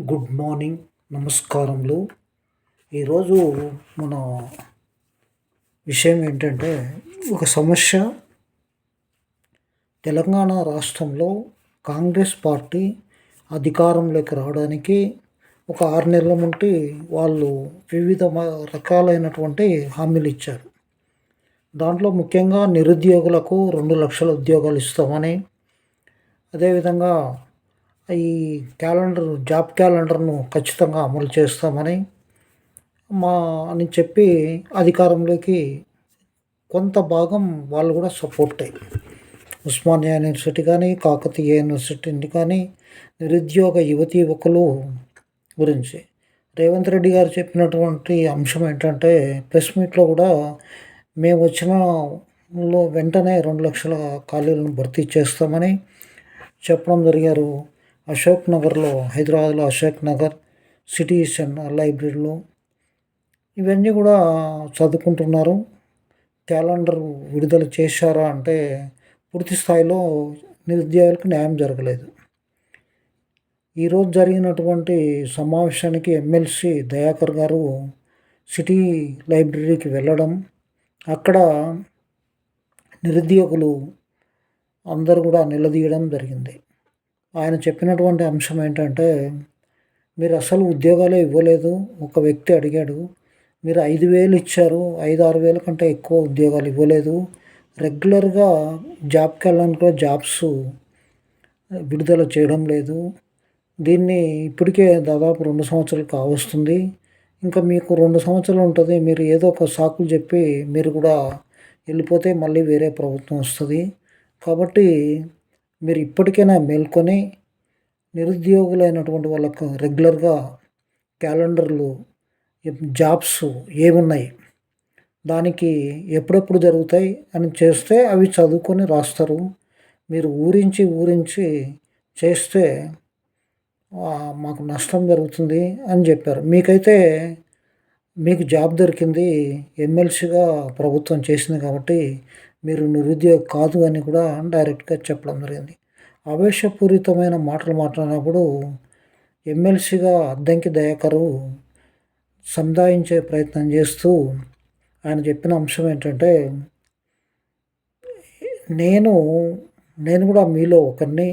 Good morning నమస్కారములు. ఈరోజు మన విషయం ఏంటంటే ఒక సమస్య. తెలంగాణ రాష్ట్రంలో కాంగ్రెస్ పార్టీ అధికారంలోకి రావడానికి ఒక ఆరు నెలల నుండి వాళ్ళు వివిధ రకాలైనటువంటి హామీలు ఇచ్చారు. దాంట్లో ముఖ్యంగా నిరుద్యోగులకు రెండు లక్షల ఉద్యోగాలు ఇస్తామని అదేవిధంగా ఈ క్యాలెండర్ జాబ్ క్యాలెండర్ను ఖచ్చితంగా అమలు చేస్తామని మా అని చెప్పి అధికారంలోకి కొంత భాగం వాళ్ళు కూడా సపోర్ట్ అయ్యి ఉస్మానియా యూనివర్సిటీ కానీ కాకతీయ యూనివర్సిటీ కానీ నిరుద్యోగ యువతి యువకులు గురించి. రేవంత్ రెడ్డి గారు చెప్పినటువంటి అంశం ఏంటంటే ప్రెస్ మీట్లో కూడా మేము వచ్చిన వెంటనే రెండు లక్షల ఖాళీలను భర్తీ చేస్తామని చెప్పడం జరిగారు. అశోక్ నగర్లో హైదరాబాద్లో అశోక్ నగర్ సిటీ లైబ్రరీలో ఇవన్నీ కూడా చదువుకుంటున్నారు. క్యాలెండర్ విడుదల చేశారా అంటే పూర్తి స్థాయిలో నిరుద్యోగులకు న్యాయం జరగలేదు. ఈరోజు జరిగినటువంటి సమావేశానికి ఎమ్మెల్సీ దయాకర్ గారు సిటీ లైబ్రరీకి వెళ్ళడం అక్కడ నిరుద్యోగులు అందరూ కూడా నిలదీయడం జరిగింది. ఆయన చెప్పినటువంటి అంశం ఏంటంటే మీరు అసలు ఉద్యోగాలు ఇవ్వలేదు. ఒక వ్యక్తి అడిగాడు మీరు ఐదు వేలు ఇచ్చారు ఐదు ఆరు వేల కంటే ఎక్కువ ఉద్యోగాలు ఇవ్వలేదు. రెగ్యులర్గా జాబ్కి వెళ్ళడానికి కూడా జాబ్స్ విడుదల చేయడం లేదు. దీన్ని ఇప్పటికే దాదాపు రెండు సంవత్సరాలు కావస్తుంది. ఇంకా మీకు రెండు సంవత్సరాలు ఉంటుంది. మీరు ఏదో ఒక సాకులు చెప్పి మీరు కూడా వెళ్ళిపోతే మళ్ళీ వేరే ప్రభుత్వం వస్తుంది. కాబట్టి మీరు ఇప్పటికైనా మేల్కొని నిరుద్యోగులైనటువంటి వాళ్ళకు రెగ్యులర్గా క్యాలెండర్లు జాబ్స్ ఏమున్నాయి దానికి ఎప్పుడెప్పుడు జరుగుతాయి అని చేస్తే అవి చదువుకొని రాస్తారు. మీరు ఊరించి ఊరించి చేస్తే మాకు నష్టం జరుగుతుంది అని చెప్పారు. మీకైతే మీకు జాబ్ దొరికింది ఎమ్మెల్సీగా ప్రభుత్వం చేసింది కాబట్టి మీరు నిరుద్యోగి కాదు అని కూడా డైరెక్ట్గా చెప్పడం జరిగింది. ఆవేశపూరితమైన మాటలు మాట్లాడినప్పుడు ఎమ్మెల్సీగా అద్దంకి దయాకరు సంధాయించే ప్రయత్నం చేస్తూ ఆయన చెప్పిన అంశం ఏంటంటే నేను నేను కూడా మీలో ఒకరిని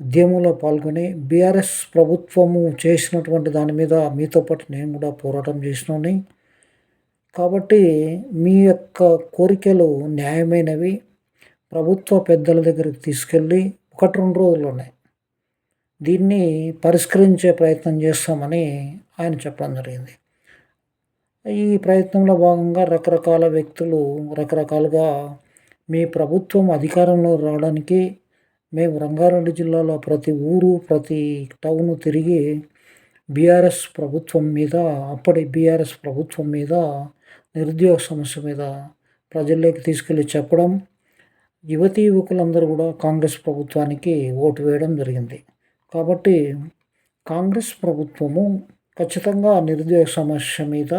ఉద్యమంలో పాల్గొని బీఆర్ఎస్ ప్రభుత్వము చేసినటువంటి దాని మీద మీతో పాటు నేను కూడా పోరాటం చేసినని కాబట్టి మీ యొక్క కోరికలు న్యాయమైనవి. ప్రభుత్వ పెద్దల దగ్గరికి తీసుకెళ్ళి ఒకటి రెండు రోజుల్లోనే దీన్ని పరిష్కరించే ప్రయత్నం చేస్తామని ఆయన చెప్పడం జరిగింది. ఈ ప్రయత్నంలో భాగంగా రకరకాల వ్యక్తులు రకరకాలుగా మీ ప్రభుత్వం అధికారంలో రావడానికి మేము రంగారెడ్డి జిల్లాలో ప్రతి ఊరు ప్రతి టౌను తిరిగి బీఆర్ఎస్ ప్రభుత్వం మీద అప్పటి బీఆర్ఎస్ ప్రభుత్వం మీద నిరుద్యోగ సమస్య మీద ప్రజల్లోకి తీసుకెళ్ళి చెప్పడం యువతీ యువకులందరూ కూడా కాంగ్రెస్ ప్రభుత్వానికి ఓటు వేయడం జరిగింది. కాబట్టి కాంగ్రెస్ ప్రభుత్వము ఖచ్చితంగా నిరుద్యోగ సమస్య మీద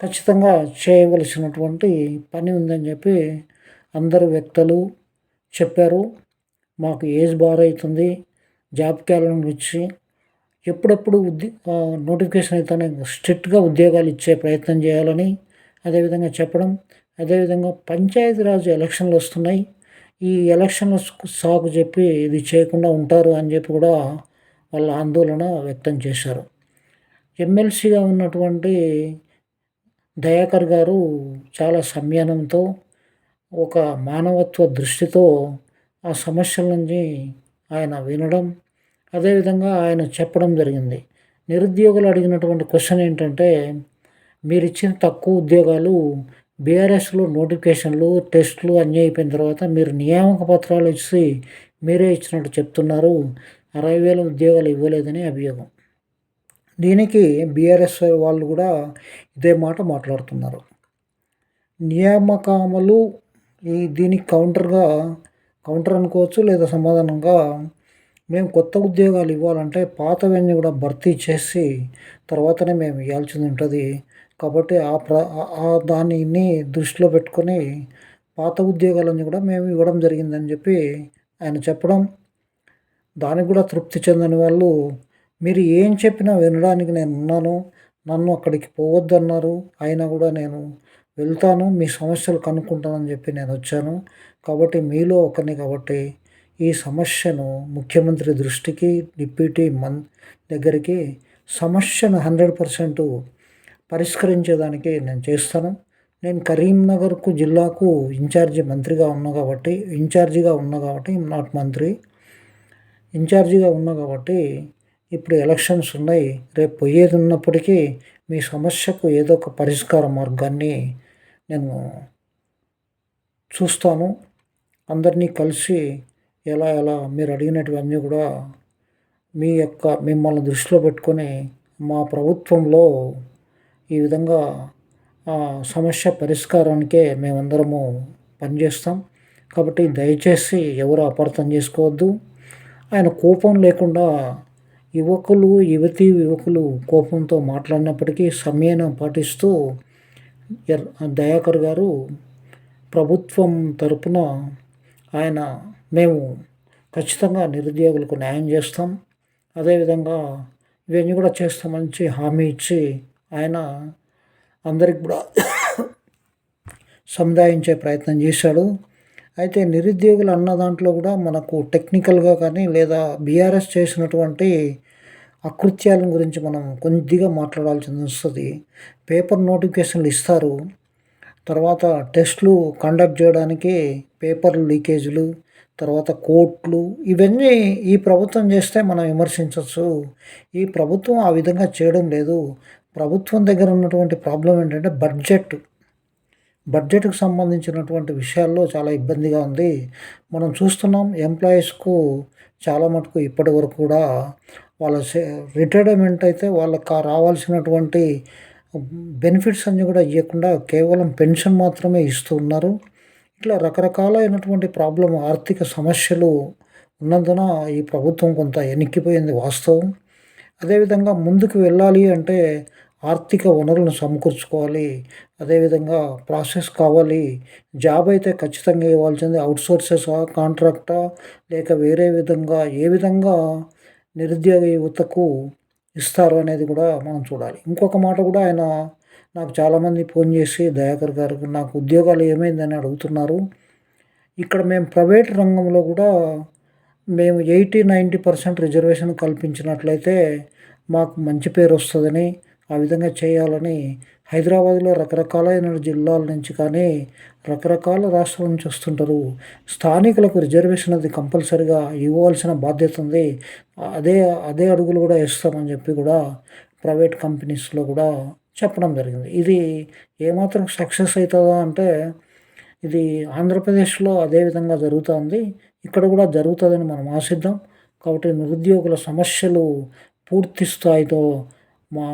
ఖచ్చితంగా చేయవలసినటువంటి పని ఉందని చెప్పి అందరు వ్యక్తులు చెప్పారు. మాకు ఏజ్ బార్ అవుతుంది జాబ్ క్యాలెండర్ ఇచ్చి ఎప్పుడప్పుడు ఉద్యో నోటిఫికేషన్ అయితేనే స్ట్రిక్ట్గా ఉద్యోగాలు ఇచ్చే ప్రయత్నం చేయాలని అదేవిధంగా చెప్పడం అదేవిధంగా పంచాయతీరాజ్ ఎలక్షన్లు వస్తున్నాయి. ఈ ఎలక్షన్ల సాకు చెప్పి ఇది చేయకుండా ఉంటారు అని చెప్పి కూడా వాళ్ళ ఆందోళన వ్యక్తం చేశారు. ఎమ్మెల్సీగా ఉన్నటువంటి దయాకర్ గారు చాలా సంయనంతో ఒక మానవత్వ దృష్టితో ఆ సమస్యల నుంచి ఆయన వినడం అదేవిధంగా ఆయన చెప్పడం జరిగింది. నిరుద్యోగులు అడిగినటువంటి క్వశ్చన్ ఏంటంటే మీరు ఇచ్చిన తక్కువ ఉద్యోగాలు బీఆర్ఎస్లో నోటిఫికేషన్లు టెస్టులు అన్నీ అయిపోయిన తర్వాత మీరు నియామక పత్రాలు ఇచ్చి మీరే ఇచ్చినట్టు చెప్తున్నారు. అరవై వేల ఉద్యోగాలు ఇవ్వలేదని అభియోగం. దీనికి బీఆర్ఎస్ వాళ్ళు కూడా ఇదే మాట మాట్లాడుతున్నారు. నియామకములు ఈ దీనికి కౌంటర్గా కౌంటర్ అనుకోవచ్చు లేదా సమాధానంగా మేము కొత్త ఉద్యోగాలు ఇవ్వాలంటే పాతవన్నీ కూడా భర్తీ చేసి తర్వాతనే మేము ఇవ్వాల్సింది ఉంటుంది. కాబట్టి ఆ ప్ర ఆ దానిని దృష్టిలో పెట్టుకొని పాత ఉద్యోగాలన్నీ కూడా మేము ఇవ్వడం జరిగిందని చెప్పి ఆయన చెప్పడం. దానికి కూడా తృప్తి చెందని వాళ్ళు మీరు ఏం చెప్పినా వినడానికి నేను ఉన్నాను నన్ను అక్కడికి పోవద్దన్నారు అయినా కూడా నేను వెళ్తాను మీ సమస్యలు కనుక్కుంటానని చెప్పి నేను వచ్చాను. కాబట్టి మీలో ఒకరిని కాబట్టి ఈ సమస్యను ముఖ్యమంత్రి దృష్టికి డిప్యూటీ మన్ దగ్గరికి సమస్యను హండ్రెడ్ పర్సెంట్ పరిష్కరించేదానికి నేను చేస్తాను. నేను కరీంనగర్కు జిల్లాకు ఇన్ఛార్జి మంత్రిగా ఉన్నా కాబట్టి ఇన్ఛార్జిగా ఉన్నా కాబట్టి నాట్ మంత్రి. ఇన్ఛార్జిగా ఉన్నా కాబట్టి ఇప్పుడు ఎలక్షన్స్ ఉన్నాయి. రేపు పోయేది ఉన్నప్పటికీ మీ సమస్యకు ఏదో ఒక పరిష్కార మార్గాన్ని నేను చూస్తాను. అందరినీ కలిసి ఎలా ఎలా మీరు అడిగినటువన్నీ కూడా మీ యొక్క మిమ్మల్ని దృష్టిలో పెట్టుకొని మా ప్రభుత్వంలో ఈ విధంగా సమస్య పరిష్కారానికే మేమందరము పనిచేస్తాం. కాబట్టి దయచేసి ఎవరు అపార్థం చేసుకోవద్దు. ఆయన కోపం లేకుండా యువకులు యువతీ యువకులు కోపంతో మాట్లాడినప్పటికీ సమయం పాటిస్తూ దయాకర్ గారు ప్రభుత్వం తరపున ఆయన మేము ఖచ్చితంగా నిరుద్యోగులకు న్యాయం చేస్తాం. అదేవిధంగా ఇవన్నీ కూడా చేస్తామని హామీ ఇచ్చి ఆయన అందరికి కూడా సముదాయించే ప్రయత్నం చేశాడు. అయితే నిరుద్యోగులు అన్న దాంట్లో కూడా మనకు టెక్నికల్గా కానీ లేదా బీఆర్ఎస్ చేసినటువంటి అకృత్యాల గురించి మనం కొద్దిగా మాట్లాడాల్సి వస్తుంది. పేపర్ నోటిఫికేషన్లు ఇస్తారు. తర్వాత టెస్ట్లు కండక్ట్ చేయడానికి పేపర్ లీకేజీలు తర్వాత కోర్టులు ఇవన్నీ ఈ ప్రభుత్వం చేస్తే మనం విమర్శించవచ్చు ఈ ప్రభుత్వం ఆ విధంగా చేయడం లేదు. ప్రభుత్వం దగ్గర ఉన్నటువంటి ప్రాబ్లం ఏంటంటే బడ్జెట్. బడ్జెట్కు సంబంధించినటువంటి విషయాల్లో చాలా ఇబ్బందిగా ఉంది. మనం చూస్తున్నాం ఎంప్లాయీస్కు చాలా మటుకు ఇప్పటి వరకు కూడా వాళ్ళ రిటైర్మెంట్ అయితే వాళ్ళకి రావాల్సినటువంటి బెనిఫిట్స్ అన్నీ కూడా ఇవ్వకుండా కేవలం పెన్షన్ మాత్రమే ఇస్తూ ఉన్నారు. ఇట్లా రకరకాలైనటువంటి ప్రాబ్లం ఆర్థిక సమస్యలు ఉన్నందున ఈ ప్రభుత్వం కొంత ఎనిక్కిపోయింది వాస్తవం. అదేవిధంగా ముందుకు వెళ్ళాలి అంటే ఆర్థిక వనరులను సమకూర్చుకోవాలి. అదేవిధంగా ప్రాసెస్ కావాలి. జాబ్ అయితే ఖచ్చితంగా ఇవ్వాల్సింది. అవుట్సోర్సెసా కాంట్రాక్టా? లేక వేరే విధంగా ఏ విధంగా నిరుద్యోగ యువతకు ఇస్తారు అనేది కూడా మనం చూడాలి. ఇంకొక మాట కూడా ఆయన నాకు చాలామంది ఫోన్ చేసి దయాకర్ గారు నాకు ఉద్యోగాలు ఏమైందని అడుగుతున్నారు. ఇక్కడ మేము ప్రైవేట్ రంగంలో కూడా మేము ఎయిటీ నైంటీ పర్సెంట్ రిజర్వేషన్ కల్పించినట్లయితే మాకు మంచి పేరు వస్తుందని ఆ విధంగా చేయాలని హైదరాబాద్లో రకరకాలైన జిల్లాల నుంచి కానీ రకరకాల రాష్ట్రాల నుంచి వస్తుంటారు. స్థానికులకు రిజర్వేషన్ అది కంపల్సరిగా ఇవ్వాల్సిన బాధ్యత ఉంది. అదే అదే అడుగులు కూడా ఇస్తామని చెప్పి కూడా ప్రైవేట్ కంపెనీస్లో కూడా చెప్పడం జరిగింది. ఇది ఏమాత్రం సక్సెస్ అవుతుందా అంటే ఇది ఆంధ్రప్రదేశ్లో అదే విధంగా జరుగుతుంది. ఇక్కడ కూడా జరుగుతుందని మనం ఆశిద్దాం. కాబట్టి నిరుద్యోగుల సమస్యలు పూర్తి స్థాయితో మా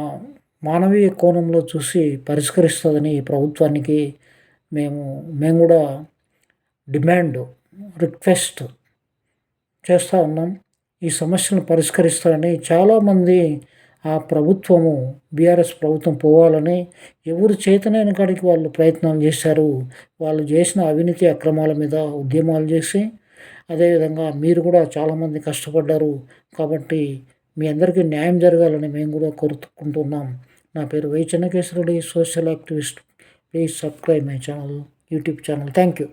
మానవీయ కోణంలో చూసి పరిష్కరిస్తుందని ప్రభుత్వానికి మేము మేము కూడా డిమాండ్ రిక్వెస్ట్ చేస్తూ ఉన్నాం. ఈ సమస్యను పరిష్కరిస్తారని చాలామంది ఆ ప్రభుత్వము బీఆర్ఎస్ ప్రభుత్వం పోవాలని ఎవరు చేతనైన కాడికి వాళ్ళు ప్రయత్నాలు చేశారు. వాళ్ళు చేసిన అవినీతి అక్రమాల మీద ఉద్యమాలు చేసి అదేవిధంగా మీరు కూడా చాలామంది కష్టపడ్డారు కాబట్టి మీ అందరికీ న్యాయం జరగాలని మేము కూడా కోరుకుంటున్నాం. నా పేరు Y చెన్నకేశ్వరుడి social activist. Please subscribe my channel YouTube channel. Thank you